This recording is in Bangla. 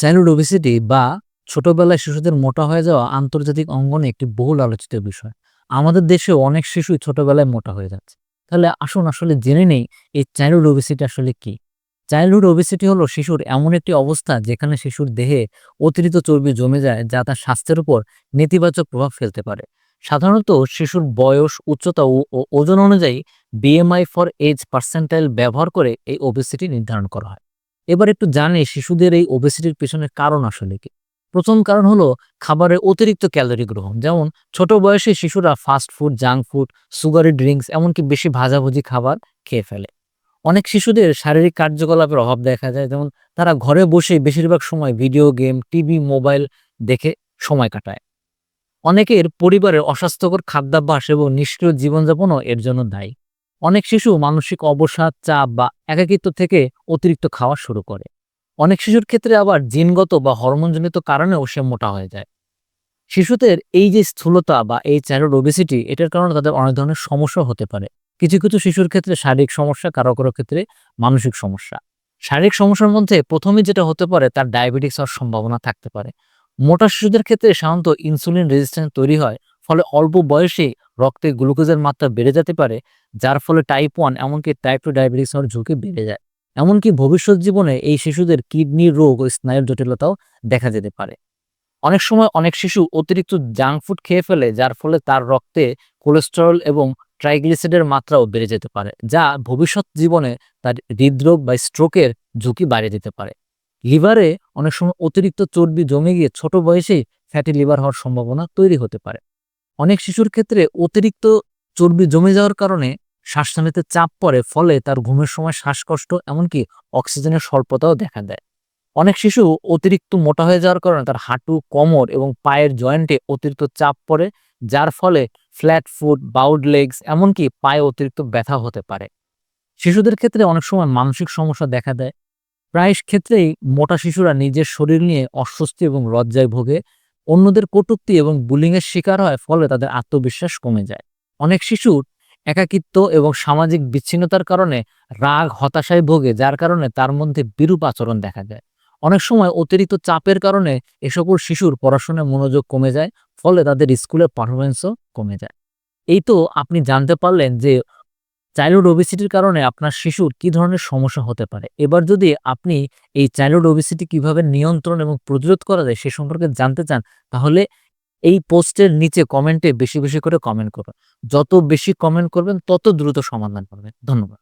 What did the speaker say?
চাইল্ড ওবেসিটি বা ছোটবেলায় শিশুদের মোটা হয়ে যাওয়া আন্তর্জাতিক অঙ্গনে একটি বহুল আলোচিত বিষয়। আমাদের দেশেও অনেক শিশুই ছোটবেলায় মোটা হয়ে যাচ্ছে। তাহলে আসুন আসলে জেনে নেই এই চাইল্ডহুড ওবেসিটি আসলে কি? চাইল্ডহুড ওবেসিটি হলো শিশুর এমন একটি অবস্থা যেখানে শিশুর দেহে অতিরিক্ত চর্বি জমে যায় যা তার স্বাস্থ্যের উপর নেতিবাচক প্রভাব ফেলতে পারে। সাধারণত শিশুর বয়স, উচ্চতা ও ওজন অনুযায়ী বিএমআই ফর এজ পার্সেন্টাইল ব্যবহার করে এই ওবেসিটি নির্ধারণ করা হয়। এবার একটু জানে শিশুদের এই ওবেসিটির পেছনে কারণ আসলে কি। প্রথম কারণ হলো খাবারের অতিরিক্ত ক্যালোরি গ্রহণ। যেমন ছোট বয়সে শিশুরা fast food junk food sugary drinks এমনকি বেশি ভাজাভুজি খাবার খেয়ে ফেলে। অনেক শিশুদের শারীরিক কার্যকলাপের অভাব দেখা যায়। যেমন তারা ঘরে বসে বেশিরভাগ সময় ভিডিও গেম টিভি মোবাইল দেখে সময় কাটায়। অনেকের পরিবারের অস্বাস্থ্যকর খাদ্যাভ্যাস এবং নিষ্ক্রিয় জীবনযাপনও এর জন্য দায়ী। অনেক শিশু মানসিক অবসাদ, চাপ বা একাকিত্ব থেকে অতিরিক্ত খাওয়া শুরু করে। অনেক শিশুর ক্ষেত্রে আবার জিনগত বা হরমোনজনিত কারণেও সে মোটা হয়ে যায়। শিশুদের এই যে স্থূলতা বা এই চাইল্ড ওবেসিটি এটার কারণে তাদের অনেক ধরনের সমস্যা হতে পারে। কিছু কিছু শিশুর ক্ষেত্রে শারীরিক সমস্যা, কারও কারও ক্ষেত্রে মানসিক সমস্যা। শারীরিক সমস্যার মধ্যে প্রথমে যেটা হতে পারে, তার ডায়াবেটিস হওয়ার সম্ভাবনা থাকতে পারে। মোটা শিশুদের ক্ষেত্রে সাধারণত ইনসুলিন রেজিস্ট্যান্স তৈরি হয় ফলে অল্প বয়সে রক্তে গ্লুকোজের মাত্রা বেড়ে যেতে পারে, যার ফলে টাইপ ওয়ান এমনকি টাইপ টু ডায়াবেটিস হওয়ার ঝুঁকি বেড়ে যায়। এমনকি ভবিষ্যৎ জীবনে এই শিশুদের কিডনি রোগ ও স্নায়ুর জটিলতাও দেখা যেতে পারে। অনেক সময় অনেক শিশু অতিরিক্ত জাঙ্ক ফুড খেয়ে ফেলে, যার ফলে তার রক্তে কোলেস্টেরল এবং ট্রাইগ্লিসাইডের মাত্রাও বেড়ে যেতে পারে, যা ভবিষ্যৎ জীবনে তার হৃদরোগ বা স্ট্রোকের ঝুঁকি বাড়িয়ে দিতে পারে। লিভারে অনেক সময় অতিরিক্ত চর্বি জমে গিয়ে ছোট বয়সেই ফ্যাটি লিভার হওয়ার সম্ভাবনা তৈরি হতে পারে। অনেক শিশুর ক্ষেত্রে অতিরিক্ত চর্বি জমে যাওয়ার কারণে শ্বাসনালীতে চাপ পড়ে, ফলে তার ঘুমের সময় শ্বাসকষ্ট, এমনকি অক্সিজেনের স্বল্পতাও দেখা দেয়। অনেক শিশু অতিরিক্ত মোটা হয়ে যাওয়ার কারণে তার হাঁটু, কোমর এবং পায়ের জয়েন্টে অতিরিক্ত চাপ পড়ে, যার ফলে ফ্ল্যাট ফুট, বাউড লেগস, এমনকি পায়ে অতিরিক্ত ব্যথা হতে পারে। শিশুদের ক্ষেত্রে অনেক সময় মানসিক সমস্যা দেখা দেয়। প্রায় ক্ষেত্রেই মোটা শিশুরা নিজের শরীর নিয়ে অস্বস্তি এবং লজ্জায় ভোগে। অন্যদের কটূক্তি এবং বুলিংয়ের শিকার হয়, ফলে তাদের আত্মবিশ্বাস কমে যায়। অনেক শিশুর একাকিত্ব এবং সামাজিক বিচ্ছিন্নতার কারণে রাগ হতাশায় ভোগে, যার কারণে তার মধ্যে বিরূপ আচরণ দেখা যায়। অনেক সময় অতিরিক্ত চাপের কারণে এ সকল শিশুর পড়াশোনায় মনোযোগ কমে যায়, ফলে তাদের স্কুলের পারফরমেন্সও কমে যায়। এই তো আপনি জানতে পারলেন যে চাইল্ডহুড ওবিসিটির কারণে আপনার শিশুর কি ধরনের সমস্যা হতে পারে? এবার যদি আপনি এই চাইল্ড ওবিসিটি কীভাবে নিয়ন্ত্রণ এবং প্রতিরোধ করা যায় সে সম্পর্কে জানতে চান, তাহলে এই পোস্টের নিচে কমেন্টে বেশি বেশি করে কমেন্ট করবেন যত বেশি কমেন্ট করবেন, তত দ্রুত সমাধান পাবেন ধন্যবাদ।